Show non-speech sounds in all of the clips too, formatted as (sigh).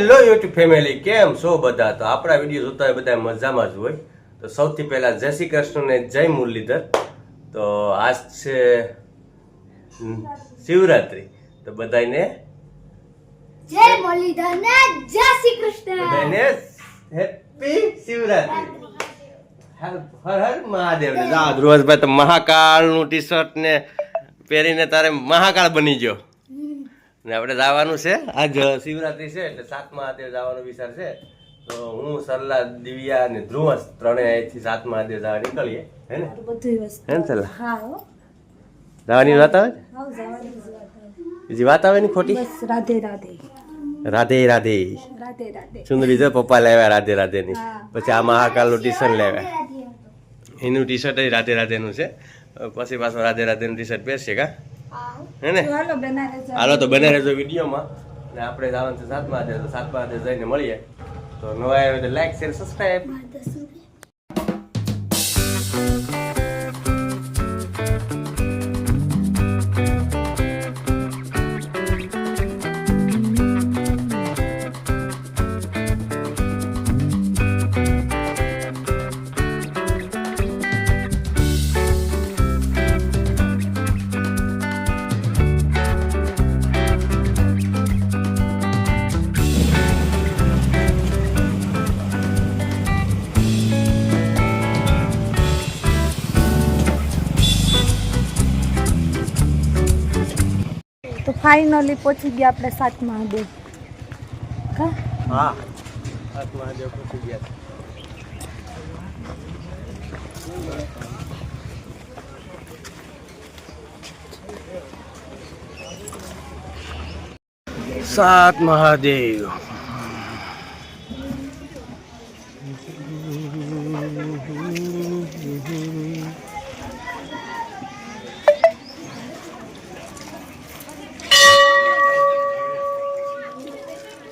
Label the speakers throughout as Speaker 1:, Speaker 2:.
Speaker 1: Hello YouTube family કેમ છો બધા? તો આપણા વીડિયો જોતા હોય બધા મજામાં જ હોય. તો સૌથી પહેલાં જય શ્રી કૃષ્ણ ને જય મુરલીધર. તો આજ છે શિવરાત્રી. તો બધાને
Speaker 2: જય મુરલીધર ને જય શ્રી કૃષ્ણ.
Speaker 1: બધાને હેપી શિવરાત્રી. હર હર હર મહાદેવ ને. જા ધ્રુવસભાઈ તો મહાકાળનું ટી શર્ટ ને પહેરીને તારે મહાકાળ બની ગયો. ને આપણે જવાનું છે. આજ શિવરાત્રી છે એટલે સાતમા આદેવ જવાનો વિચાર છે. તો હું સરલા દિવ્યા અને ધ્રુવસ ત્રણેય અહીંથી સાતમા આદેવ જવા નીકળીએ. હે ને? હે ને સરલા? જવાની વાત આવે. બીજી વાત આવે ને ખોટી?
Speaker 2: રાધે રાધે.
Speaker 1: રાધે રાધે. સુંદરી જો પપ્પા લાવ્યા રાધે રાધે ની પછી આ મહાકાળનું ટી શર્ટ લેવા એનું ટી શર્ટ રાધે રાધેનું છે. પછી પાછું રાધે રાધેનું ટી શર્ટ પહેરશે કા? હે ને. હાલો તો બને રહેજો વિડીયોમાં. ને આપણે જવાનું છે સાતમા મહાદેવ તો સાતમા મહાદેવ જઈને મળીએ. તો નવા આવે તો લાઈક શેર સબસ્ક્રાઈબ
Speaker 2: ફાઇનલી પહોંચી ગયા આપણે સાત મહાદેવ.
Speaker 1: હા. સાત મહાદેવ પહોંચી ગયા સાત મહાદેવ.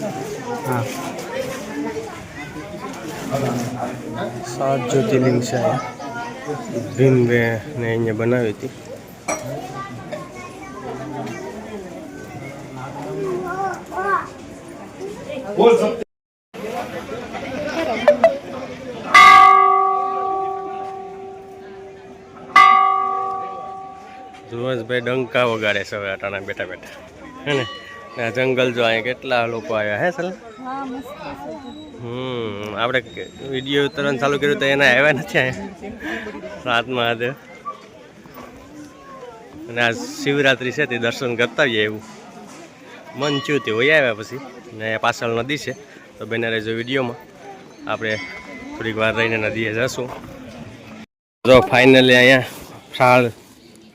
Speaker 2: હા
Speaker 1: સાત જ્યોતિર્લિંગ છે અહીંયા ભીમબે ને અહીંયા બનાવી હતી ધ્રુવસભાઈ ડંકા વગાડે છે હવે અટાણા બેઠા બેઠા હે ને ને આ જંગલ જો અહીંયા કેટલા લોકો આવ્યા હે સલા. હમ આપણે વીડિયો ઉતરવાનું ચાલુ કર્યું તો એના આવ્યા નથી અહીંયા. રાત મહાદેવ અને આ શિવરાત્રિ છે તે દર્શન કરતા હોઈએ એવું. મન થયું તે હોય આવ્યા પછી. ને પાછળ નદી છે તો બેને રહેજો વિડીયોમાં. આપણે થોડીક વાર રહીને નદીએ જશું. તો ફાઇનલી અહીંયા ફાળ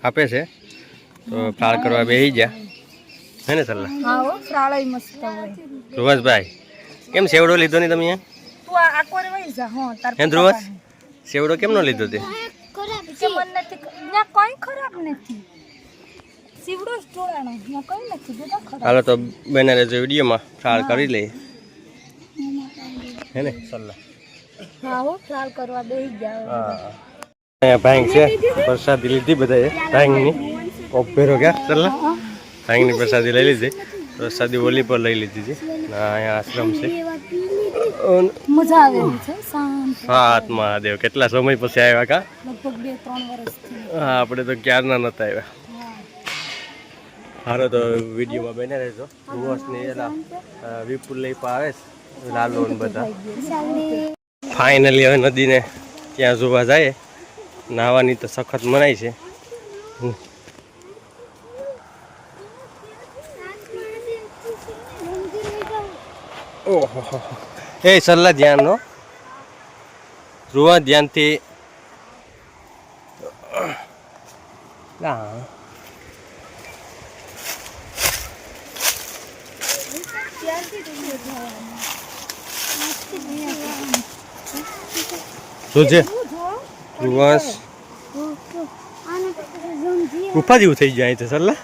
Speaker 1: આપે છે. તો ફાળ કરવા બેસી ગયા. હે ને સલ્લા
Speaker 2: હા હો ફ્રાળાઈ મસ્ત હોય.
Speaker 1: ધ્રુવસભાઈ કેમ સેવડો લીધો નહીં તમે
Speaker 2: તું આ કોરે વહી જા હો તાર
Speaker 1: હે ધ્રુવસ? સેવડો કેમ નો લીધો તે?
Speaker 2: કે મન નથી ના કોઈ ખરાબ નથી. સેવડો જ ટોળાનો ત્યાં કઈ નથી બેટા ખરાબ.
Speaker 1: હાલો તો બને રહેજો વિડીયોમાં ફ્રાળ કરી લઈએ. હે ને સલ્લા
Speaker 2: હા હો ફ્રાળ કરવા બેસી ગયા
Speaker 1: હા. અહીંયા ભાંગ છે પ્રસાદી લીધી બધાએ ભાંગની. ઓપેરો ક્યાં સલ્લા ભાંગની પ્રસાદી લઈ લીધી. પ્રસાદી ઓલી પર લઈ લીધી છે. અહીંયા આશ્રમ છે.
Speaker 2: મજા છે
Speaker 1: સાત મહાદેવ. કેટલા સમય પછી આવ્યા કા?
Speaker 2: લગભગ બે ત્રણ વર્ષથી
Speaker 1: હા આપણે તો ક્યારના નતા આવ્યા. હારો તો વિડીયોમાં બેને રહેજો. ને એલા વિપુલ લઈ આવે લાલો ને બધા. ફાઇનલી હવે નદીને ત્યાં જોવા જાય. નાહવાની તો સખત મનાય છે હમ. ઓહો એ સલ્લા ધ્યાનનો જોવા ધ્યાનથી હા
Speaker 2: ત્યારથી જ
Speaker 1: શું છે ધ્રુવાંશ ગુફા જેવું થઈ જાય છે સરલા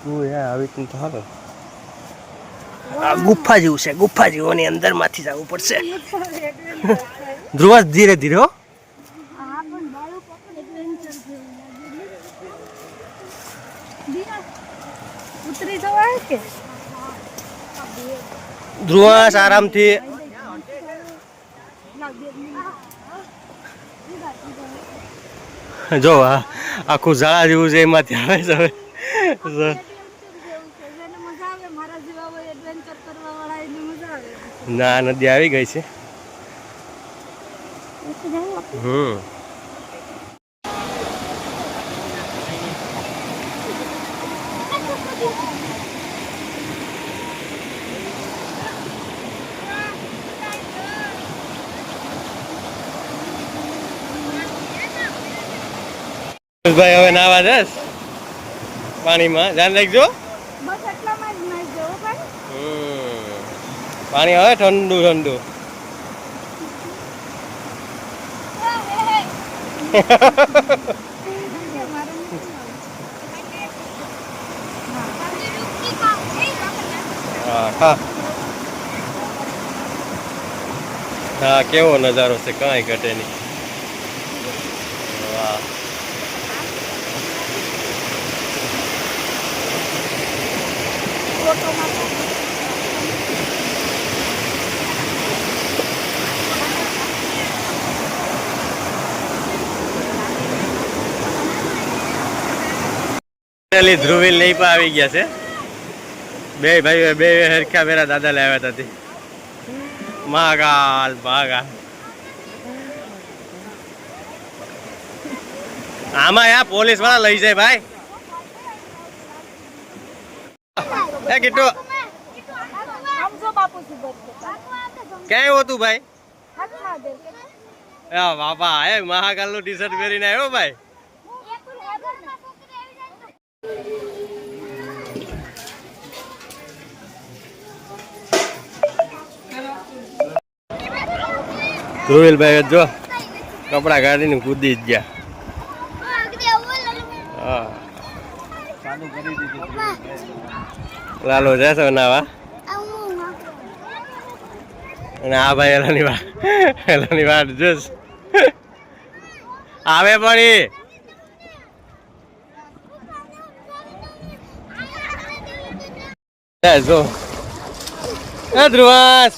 Speaker 1: આવી આ ગુફા જેવું છે, ગુફા જેવું ની અંદરમાંથી જવું પડશે. ધ્રુવા ધીરે ધીરે હો. ધ્રુવાંશ આરામથી. જો આખું ઝાડા જેવું છે, એમાંથી આવે છે
Speaker 2: જેને મજા આવે મારા જેવા હોય એડવેન્ચર કરવા વાળા એને મજા આવે
Speaker 1: ના નદી આવી ગઈ છે. હમ. ભાઈ હવે નાવા જશ પાણીમાં. ધ્યાન રાખજો
Speaker 2: બસ એટલામાં જ નાઈ જવો ભાઈ
Speaker 1: હમ. પાણી હવે ઠંડુ ઠંડુ. (laughs) હા કેવો નજારો છે કાંઈ ઘટે નહીં. વાહ. ફાઇનલી ધ્રુવીલ નહીં પણ આવી ગયા છે. બે ભાઈ બે હરખા મેરા દાદા લાવ્યા હતા મહાકાલ મહાકાલ આમાં યા પોલીસવાળા લઈ જાય ભાઈ. એ
Speaker 2: કીટુ.
Speaker 1: ક્યાં આવ્યો તું ભાઈ એ બાપા એ મહાકાલનું ટી શર્ટ પહેરીને આવ્યો ભાઈ. ધ્રુવીલ ભાઈ જો, કપડા કાઢીને કૂદી જ ગયા. લાલો જશો નાવા અને આ ભાઈ એલાની વાત એલાની વાત જોશ. આવે પણ. જો. એ ધ્રુવાસ.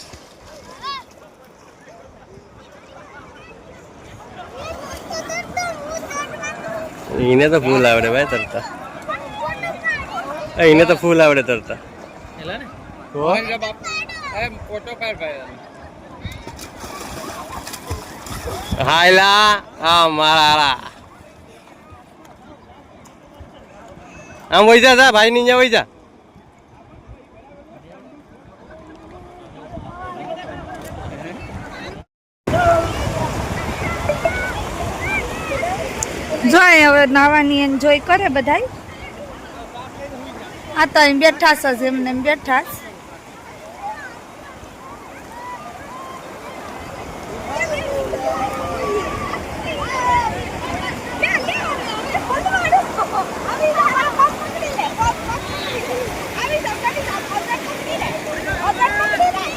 Speaker 1: એને તો ફૂલ આવડે ભાઈ તરતા. એને તો ફૂલ આવડે તરતા. હાયલા હા? મારા આમ વઈ જા ભાઈ ની વૈજા જા.
Speaker 2: જોઈ હવે નાવાની એન્જોય કરે બધાય. આ તો અહીં બેઠા છે એમ બેઠા.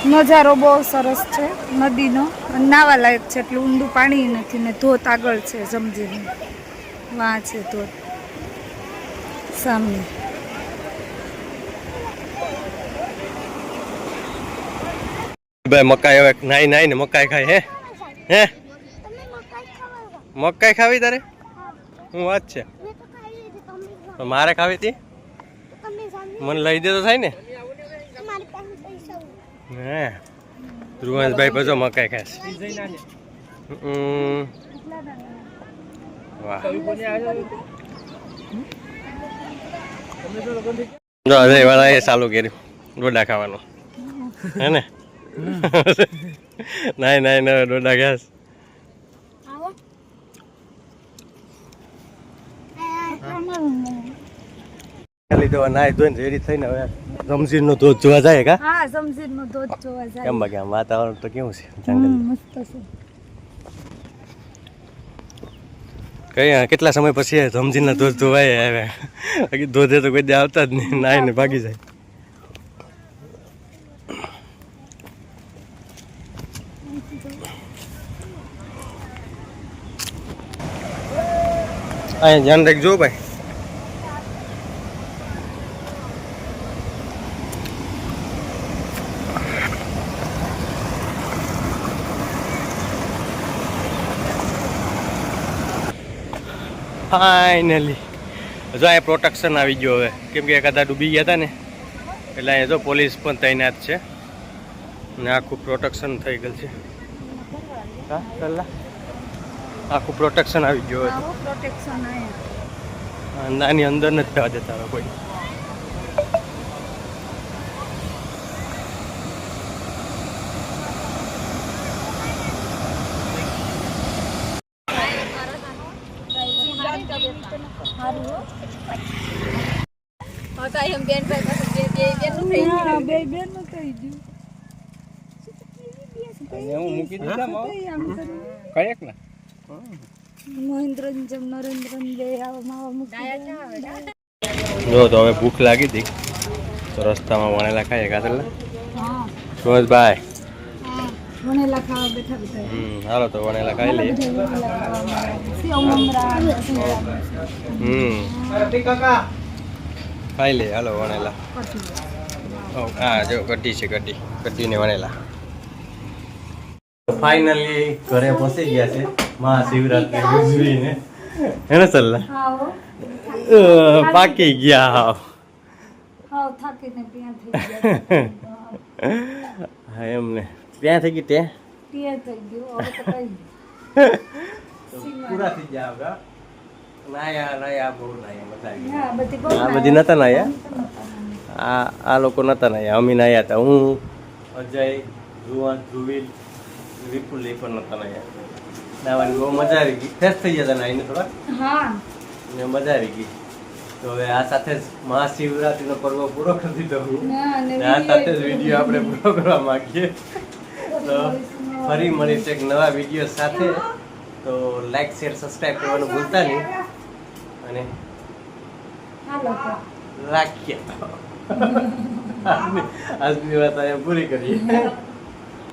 Speaker 2: નજારો બહુ સરસ છે, નદીનો. નાવા લાયક છે, એટલું ઊંડું પાણી નથી ને ધોત આગળ છે, સમજીને. વાં છે ધોત સામે.
Speaker 1: ભાઈ મકાઈ હવે નાઈ નાઈ ને મકાઈ ખાય, હે? હે? મકાઈ ખાવી તારે? હું વાત છે. મારે ખાવી હતી? મને લઈ દે તો થાય ને. હે. ધ્રુવંશભાઈ બધો મકાઈ ખાશ. જો અજય વાળા એ ચાલુ કર્યું ડોડા ખાવાનું. હે ને? નાય નાય ના ડોડા ઘાસ નાય ધોઈને રેડી થઈને હવે રમઝીનનો ધોધ જોવા જાય કા?
Speaker 2: હા સમજીરનો ધોધ જોવા જાય.
Speaker 1: કેમ બાકી વાતાવરણ તો કેવું છે? જંગલ
Speaker 2: મસ્ત છે.
Speaker 1: કઈ કેટલા સમય પછી રમઝીનના ધોધ ધોવાય આવ્યા. બાકી ધોધે તો કોઈ આવતા જ નહીં. નાઈને ભાગી જાય. અહીંયા ધ્યાન રાખજો ભાઈ. ફાઇનલી જો અહીંયા પ્રોટેક્શન આવી ગયો હવે. કેમ કે એકાદા ડૂબી ગયા હતા ને. એટલે અહીંયા જો પોલીસ પણ તૈનાત છે. ને આખું પ્રોટેક્શન થઈ ગયેલ છે. આખું પ્રોટેક્શન આવી ગયું નાની અંદર નથી
Speaker 2: આવો પ્રોટેક્શન આયા
Speaker 1: હતું નાની અંદર નથી થવા દેતા હવે કોઈ
Speaker 2: હા, બે બેનનું થઈ ગયું.
Speaker 1: હું મૂકી દીધા
Speaker 2: થઈ આમ
Speaker 1: ને
Speaker 2: મહેન્દ્રન જેમ નરેન્દ્રન બે આવા મૂકી
Speaker 1: જો તો હવે ભૂખ લાગી હતી. તો રસ્તામાં વણેલા ખાઈએ કાતરલા?
Speaker 2: હા. ભાઈ વણેલા ખાવા બેઠા બેઠા.
Speaker 1: હમ હાલો તો વણેલા ખાઈ લઈએ. હમ. ખાઈ લઈએ હાલો વણેલા. હા. જો કઢી છે કઢી. કઢીને વણેલા. ફાઇનલી ઘરે પહોંચી ગયા છે મહાશિવરાત્રી ઉજવીને. એને સલ્લા? પાકી ગયા હાવ
Speaker 2: હાવ થાકીને ત્યાં થઈ ગયા.
Speaker 1: હા એમને ત્યાં થઈ ગઈ ત્યાં
Speaker 2: ત્યાં ગયું હવે તો કઈ
Speaker 1: પૂરા થઈ ગયા આ બધી નતા નાયા? આ આ લોકો નતા નાયા. અમે નાયા હતા. હું અજય ધ્રુવન ધ્રુવીલ વિપુલ એ પણ નતા નાયા. નાવાની બહુ મજા આવી ગઈ. ફ્રેશ થઈ ગયા હતા નાઈને થોડા
Speaker 2: હા.
Speaker 1: ને મજા આવી ગઈ. તો હવે આ સાથે જ મહાશિવરાત્રીનો પર્વ પૂરો કરી દીધો હું.
Speaker 2: ને
Speaker 1: આ સાથે જ વીડિયો આપણે (laughs) પૂરો કરવા માંગીએ. તો ફરી મળીશું એક નવા વીડિયો સાથે. તો લાઈક શેર સબસ્ક્રાઈબ કરવાનું ભૂલતા નહીં. અને (laughs) આજની આજની વાત અહીંયા પૂરી કરીએ. (laughs)